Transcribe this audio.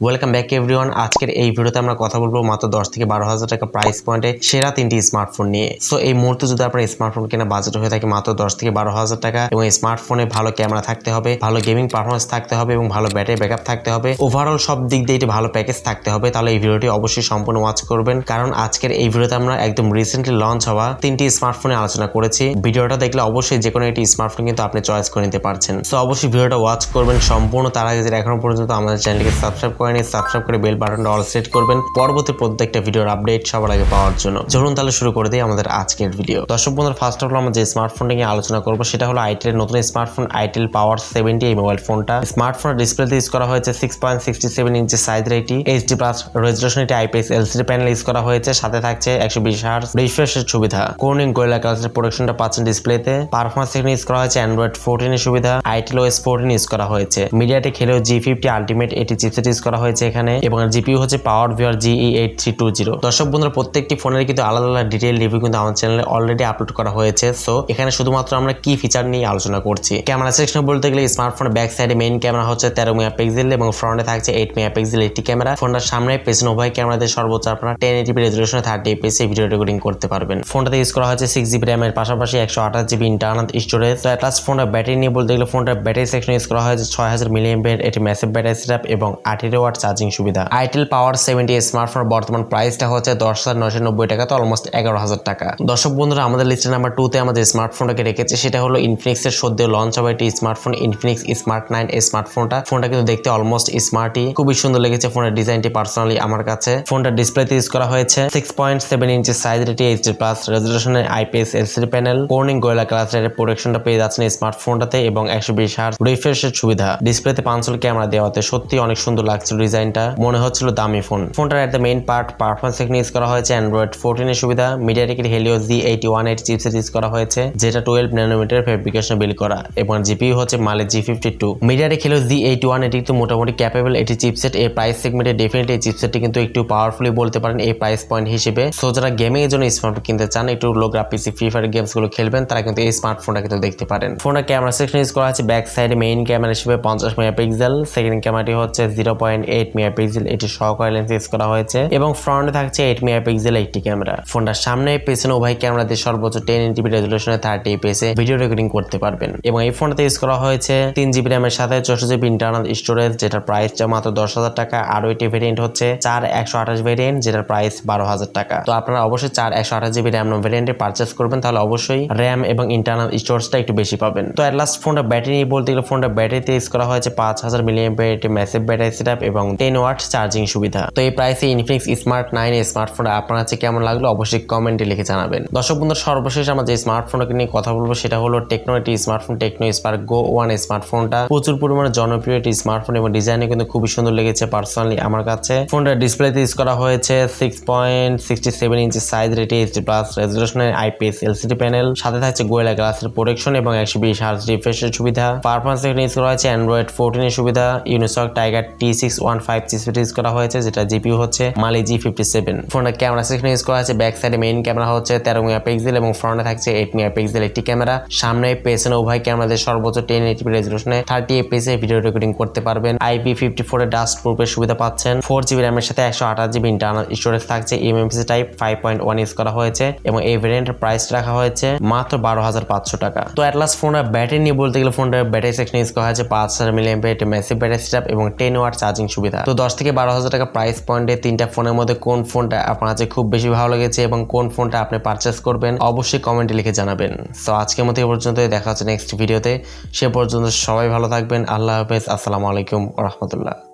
Welcome back everyone আজকের এই ভিডিওতে আমরা কথা বলব মাত্র দশ থেকে বারো হাজার টাকা প্রাইস পয়েন্টে সেরা তিনটি স্মার্টফোন নিয়ে। সো এই মুহূর্তে যদি আপনার স্মার্টফোন কেনা বাজেট হয়ে থাকে মাত্র দশ থেকে বারো হাজার টাকা, এবং স্মার্টফোনে ভালো ক্যামেরা থাকতে হবে, ভালো গেমিং পারফরমেন্স থাকতে হবে, এবং ভালো ব্যাটারি ব্যাকআপ থাকতে হবে ওভারঅল সব দিক দিয়ে এটি ভালো প্যাকেজ থাকতে হবে, তাহলে এই ভিডিওটি অবশ্যই সম্পূর্ণ ওয়াচ করবেন। কারণ আজকের এই ভিডিওতে আমরা একদম রিসেন্টলি লঞ্চ হওয়া তিনটি স্মার্টফোনে আলোচনা করেছি। ভিডিওটা দেখলে অবশ্যই যে কোনো একটি স্মার্টফোন কিন্তু আপনি চয়েস করে নিতে পারছেন। সো অবশ্যই ভিডিওটা ওয়াচ করবেন। সম্পূর্ণ তার আগে এখনও পর্যন্ত আমাদের চ্যানেলকে সাবস্ক্রাইব করেনি সাবস্ক্রাইব করে বেল বাটনটা অল সেট করবেন। পরবর্তী প্রত্যেকটা ভিডিওর আপডেট সবার আগে পাওয়ার জন্য। চলুন তাহলে শুরু করে দিই আমাদের আজকের ভিডিও দর্শক বন্ধুরা ফার্স্ট অফ অল আমরা যে স্মার্টফোনটা নিয়ে আলোচনা করব, সেটা হলো আইটেল নতুন স্মার্টফোন আইটেল পাওয়ার সেভেন্টি এই মোবাইল ফোনটা স্মার্টফোনের ডিসপ্লেতে ইউজ করা হয়েছে six point sixty seven inch সাইজের একটি এইচডি প্লাস রেজলিউশন একটি আইপিএস এলসিডি প্যানেল ইউজ করা হয়েছে, সাথে থাকছে একশো বিশ হার্স রিফ্রেশের সুবিধা। কোর্নিং গোয়েলা ক্লাসের প্রোডাকশনটা পাচ্ছেন ডিসপ্লেতে পারফরমেন্স সেখানে ইউজ করা হয়েছে অ্যান্ড্রয়েড ফোরটিনের সুবিধা। আইটেল ওএস ফোরটিন ইউজ করা হয়েছে। MediaTek Helio G fifty ultimate এটি চিপসেট ইউজ করা হয়েছে এখানে এবং জিপিউ হচ্ছে power VR GE eight three two zero দর্শক বন্ধুরা, প্রত্যেকটি ফোনের কিন্তু আলাদা আলাদা ডিটেল রিভিউ কিন্তু আমার চ্যানেলে অলরেডি আপলোড করা হয়েছে। সো এখানে শুধুমাত্র আমরা কি ফিচার নিয়ে আলোচনা করছি? ক্যামেরা সেকশন বলতে গেলে স্মার্টফোনের ব্যাক সাইডে মেইন ক্যামেরা হচ্ছে তেরো মেগাপিক্সেল এবং ফ্রন্টে থাকছে এইট মেগাপিক্সেল একটি ক্যামেরা ফোনটার সামনে পেছনে উভয় ক্যামেরাতে সর্বোচ্চ আপনারা টেন এইটিপি রেজলিউশনে থার্টি এপিএস ভিডিও রেকর্ডিং করতে পারবেন। ফোনটাতে ইউজ করা হয়েছে সিক্স জিবি র্যামের পাশাপাশি একশো আঠাশ জিবি ইন্টারনাল স্টোরেজ অ্যাটাচ ফোনটার ব্যাটারি নিয়ে বলতে গেলে ফোনটার ব্যাটারি সেকশন ইউজ করা হয়েছে ছয় হাজার মিলিয়ন এটি ম্যাসিভ ব্যাটারি সেটআপ এবং আঠেরো ওয়াট চার্জিং সুবিধা। আইটেল পাওয়ার সেভেন্টি স্মার্টফোনের বর্তমান প্রাইসটা হচ্ছে দশ হাজার নশো নব্বই টাকা তো অলমোস্ট এগারো হাজার টাকা। দর্শক বন্ধুরা, আমাদের লিস্টের নাম্বার টুতে আমাদের স্মার্টফোনটাকে রেখেছে, সেটা হলো ইনফিনিক্সের সদ্য লঞ্চ হবে একটি স্মার্টফোন ইনফিনিক্স স্মার্ট নাইন এই স্মার্টফোনটা ফোনটা কিন্তু দেখতে অলমোস্ট স্মার্টই খুবই সুন্দর লেগেছে ফোনের ডিজাইনটি পার্সোনালি আমার কাছে। ফোনটা ডিসপ্লেতে ইউজ করা হয়েছে six point seven inch size এটি HD plus রেজলিউশনের IPS LCD panel Corning Gorilla ক্লাসের প্রোটেকশনটা পেয়ে যাচ্ছেন স্মার্টফোনটাতে এবং একশো বিশ হার রিফ্রেশের সুবিধা। ডিসপ্লেতে পাঁচশো ক্যামেরা দেওয়াতে সত্যি অনেক সুন্দর লাগছিল ডিজাইনটা মনে হচ্ছিল দামি ফোন। ফোনটার একটা মেইন পার্ট পারফরমেন্স এখানে ইউজ করা হয়েছে অ্যান্ড্রয়েড ফোরটিনের সুবিধা। মিডিয়াটেকের Helio G eighty one eight chipset use করা হয়েছে, যেটা টুয়েলভ ন্যানোমিটার ফেব্রিকেশন বিল করা। এবং জিপিউ হচ্ছে Mali G fifty two MediaTek Helio G eighty one এটি কিন্তু মোটামুটি ক্যাপেবল এটি চিপসেট এই প্রাইস সেগমেন্টে ডেফিনেটলি এই চিপসেটটি কিন্তু একটু পাওয়ারফুলি বলতে পারেন এই প্রাইস পয়েন্ট হিসেবে। সো যারা গেমিং এর জন্য স্মার্টফোন কিনতে চান, একটু লো গ্রাফিক্সি ফ্রি ফায়ার গেমসগুলো খেলবেন, তারা কিন্তু এই স্মার্টফোনটা কিন্তু দেখতে পারেন। ফোনের ক্যামেরা সেকশন ইউজ করা হচ্ছে ব্যাক সাইডে মেইন ক্যামেরা হিসেবে পঞ্চাশ মেগাপিক্সেল। সেকেন্ড ক্যামেরাটি হচ্ছে জিরো পয়েন্ট এইট মেগাপিক্সেল এটি সহকারে লেন্স ইউজ করা হয়েছে এবং ফ্রন্টে থাকছে এইট মেগাপিক্সেল একটি ক্যামেরা ফোনটার সামনে, পেছনে উভয় ক্যামেরাতে সর্বোচ্চ টেন এনটিপি রেজলিউশনে থার্টি এপিএসে ভিডিও রেকর্ডিং করতে পারবেন। এবং এই ফোনটাতে ইউজ করা হয়েছে তিন জিবি র্যামের সাথে চৌষট্টি জিবি ইন্টারনাল স্টোরেজ যেটার প্রাইস মাত্র দশ হাজার টাকা। আরও একটি ভেরিয়েন্ট হচ্ছে চার একশো আঠাশ ভেরিয়েন্ট যেটার প্রাইস বারো হাজার টাকা। তো আপনারা অবশ্যই চার একশো আঠাশ জিবি র্যাম ভেরিয়েন্টে পারচেস করবেন, তাহলে অবশ্যই র্যাম এবং ইন্টারনাল স্টোরেজটা একটু বেশি পাবেন। তো অ্যাট লাস্ট ফোনটা ব্যাটারি নিয়ে বলতে গেলে ফোনটা ব্যাটারিতে ইউজ করা হয়েছে পাঁচ হাজার মিলিয়ন একটি ম্যাসিভ ব্যাটারি সেট এবং টেন ওয়াট চার্জিং সুবিধা। তো এই প্রাইসে ইনফিনিক্স স্মার্ট নাইন স্মার্টফোনটা আপনার কাছে কেমন লাগল অবশ্যই কমেন্টে লিখে জানাবেন। দর্শক বন্ধুর, সর্বশেষ আমরা যে স্মার্টফোনটাকে নিয়ে কথা বলব, সেটা হলো টেকনো একটি smartphone Tecno Spark Go one স্মার্টফোনটা প্রচুর পরিমাণে জনপ্রিয় একটি স্মার্টফোন এবং ডিজাইনে কিন্তু খুবই সুন্দর লেগেছে পার্সোনালি আমার কাছে। ফোনটা ডিসপ্লেতে ইউজ করা হয়েছে six point sixty seven inch size রেটে এইচডি প্লাস রেজলিউশনের আইপিএস এলসিডি প্যানেল সাথে থাকছে গোয়েলা গ্লাসের প্রোটেকশন এবং একশো বিশ হার্স রিফ্রেশের সুবিধা। পারফরমেন্স এখানে ইউজ করা হয়েছে অ্যান্ড্রয়েড ফোরটিনের সুবিধা। Unisoc Tiger T six one five chipset use করা হয়েছে, যেটা জিপিউ হচ্ছে মালি জি ফিফটি সেভেন ফোনের ক্যামেরা সেকশনে ইউজ করা হয়েছে ব্যাক সাইডে মেইন ক্যামেরা হচ্ছে তেরো মেগাপিক্সেল এবং ফ্রন্টে থাকছে এইট মেগাপিক্সেল একটি ক্যামেরা সামনে পেছনে উভয় ক্যামেরাতে সর্বোচ্চ টেন এইচপি রেজলিউশনে থার্টি এপিএস ভিডিও রেকর্ডিং করতে পারবেন। আইপি ফিফটি ফোর ডাস্ট প্রুফের সুবিধা পাচ্ছেন। ফোর জিবি র্যামের সাথে একশো আঠাশ জিবি ইন্টারনাল স্টোরেজ থাকছে eMMC type five point one use করা হয়েছে এবং এই ভেরিয়েন্টের প্রাইস রাখা হয়েছে মাত্র বারো হাজার পাঁচশো টাকা। তো অ্যাটলাস ফোনের ব্যাটারি নিয়ে বলতে গেলে ফোনটার ব্যাটারি সেকশন ইউজ করা হয়েছে, পাঁচ হাজার মিলিয়ন একটি ম্যাসিভ ব্যাটারি সেটআপ এবং টেন ওয়াট চার্জিং সুবিধা। তো দশ থেকে বারো হাজার টাকা প্রাইস পয়েন্টে তিনটা ফোনের মধ্যে কোন ফোনটা আপনার কাছে খুব বেশি ভালো লেগেছে এবং কোন ফোনটা আপনি পারচেস করবেন, অবশ্যই কমেন্টে লিখে জানাবেন। তো আজকের মতো এ পর্যন্ত দেখা হচ্ছে নেক্সট ভিডিওতে সে পর্যন্ত সবাই ভালো থাকবেন, আল্লাহ হাফেজ, আসসালামু আলাইকুম রহমতুল্লাহ।